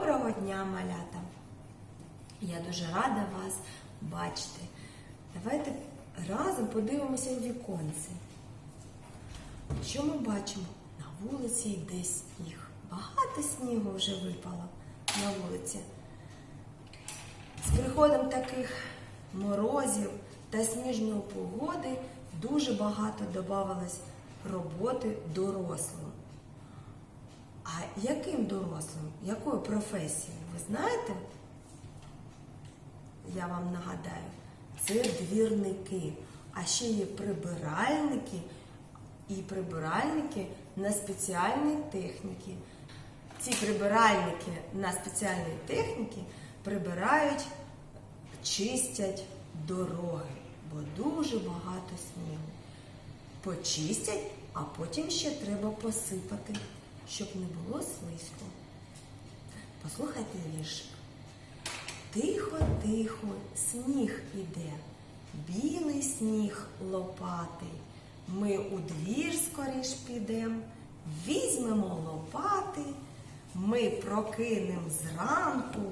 Доброго дня, малята! Я дуже рада вас бачити. Давайте разом подивимося у віконце. Що ми бачимо? На вулиці йде сніг. Багато снігу вже випало на вулиці. З приходом таких морозів та сніжної погоди дуже багато додавалось роботи дорослим. А яким дорослим? Якою професією? Ви знаєте? Я вам нагадаю, це двірники, а ще є прибиральники і прибиральники на спеціальній техніці. Ці прибиральники на спеціальній техніці прибирають, чистять дороги, бо дуже багато снігу. Почистять, а потім ще треба посипати, щоб не було слизько. Послухайте віршик. Тихо, тихо, сніг іде, білий сніг лопатий. Ми у двір скоріш підем, візьмемо лопати, ми прокинем зранку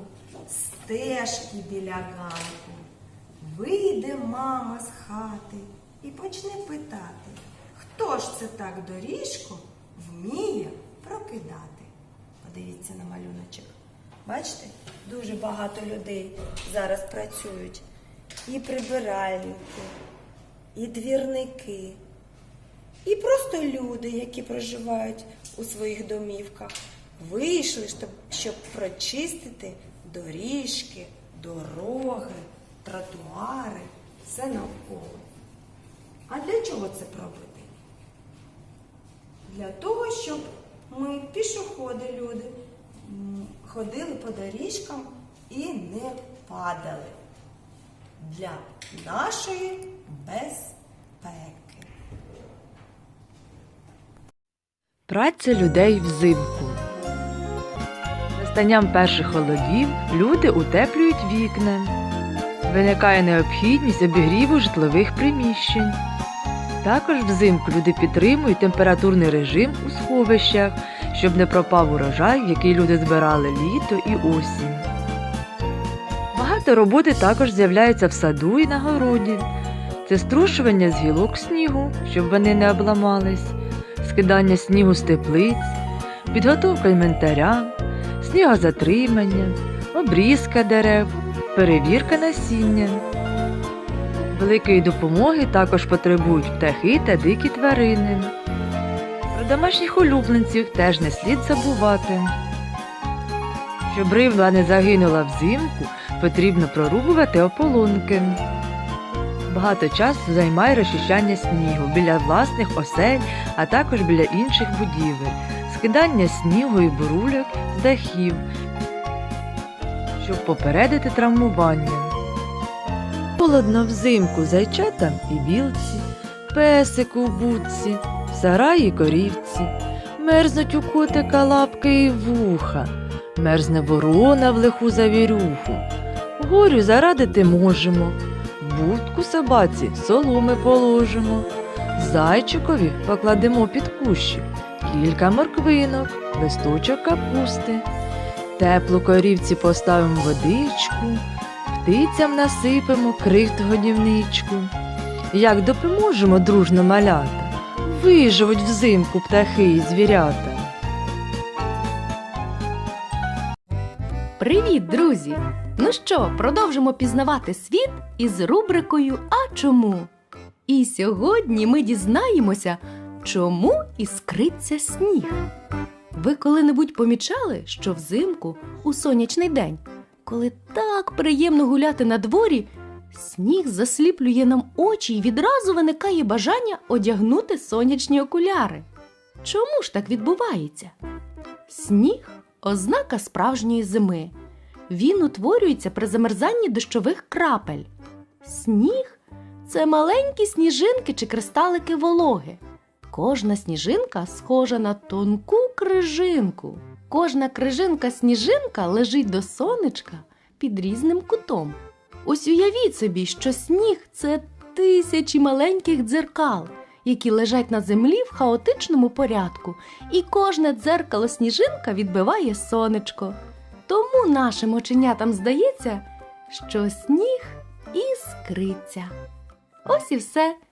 стежки біля ганку. Вийде мама з хати і почне питати, хто ж це так доріжку вміє прокидати. Подивіться на малюночок. Бачите, дуже багато людей зараз працюють. І прибиральники, і двірники, і просто люди, які проживають у своїх домівках, вийшли, щоб, щоб прочистити доріжки, дороги, тротуари, все навколо. А для чого це робити? Для того, щоб ми, пішоходи, люди, ходили по доріжкам і не падали. Для нашої безпеки. Праця людей взимку. Настанням перших холодів люди утеплюють вікна. Виникає необхідність обігріву житлових приміщень. Також взимку люди підтримують температурний режим у сховищах, щоб не пропав урожай, який люди збирали літо і осінь. Багато роботи також з'являється в саду і на городі. Це струшування з гілок снігу, щоб вони не обламались, скидання снігу з теплиць, підготовка інвентаря, снігозатримання, обрізка дерев, перевірка насіння. Великої допомоги також потребують птахи та дикі тварини. Про домашніх улюбленців теж не слід забувати. Щоб риба не загинула взимку, потрібно прорубувати ополонки. Багато часу займає розчищання снігу біля власних осель, а також біля інших будівель, скидання снігу і бурульок з дахів, щоб попередити травмування. Холодно взимку зайчатам і білці, песику в будці, в сараї корівці, мерзнуть у котика лапки і вуха, мерзне ворона в лиху завірюху. Горю зарадити можемо, будку собаці соломи положимо, зайчикові покладемо під кущик, кілька морквинок, листочок капусти, теплу корівці поставимо водичку, птицям насипемо крихт годівничку. Як допоможемо дружно малята, виживуть взимку птахи і звірята. Привіт, друзі! Ну що, продовжимо пізнавати світ із рубрикою А чому? І сьогодні ми дізнаємося, чому іскриться сніг. Ви коли-небудь помічали, що взимку у сонячний день, коли так приємно гуляти на дворі, сніг засліплює нам очі і відразу виникає бажання одягнути сонячні окуляри. Чому ж так відбувається? Сніг ознака справжньої зими. Він утворюється при замерзанні дощових крапель. Сніг це маленькі сніжинки чи кристалики вологи. Кожна сніжинка схожа на тонку крижинку. Кожна крижинка сніжинка лежить до сонечка під різним кутом. Ось уявіть собі, що сніг це тисячі маленьких дзеркал, які лежать на землі в хаотичному порядку, і кожне дзеркало сніжинка відбиває сонечко. тому нашим оченятам здається, що сніг іскриться. Ось і все.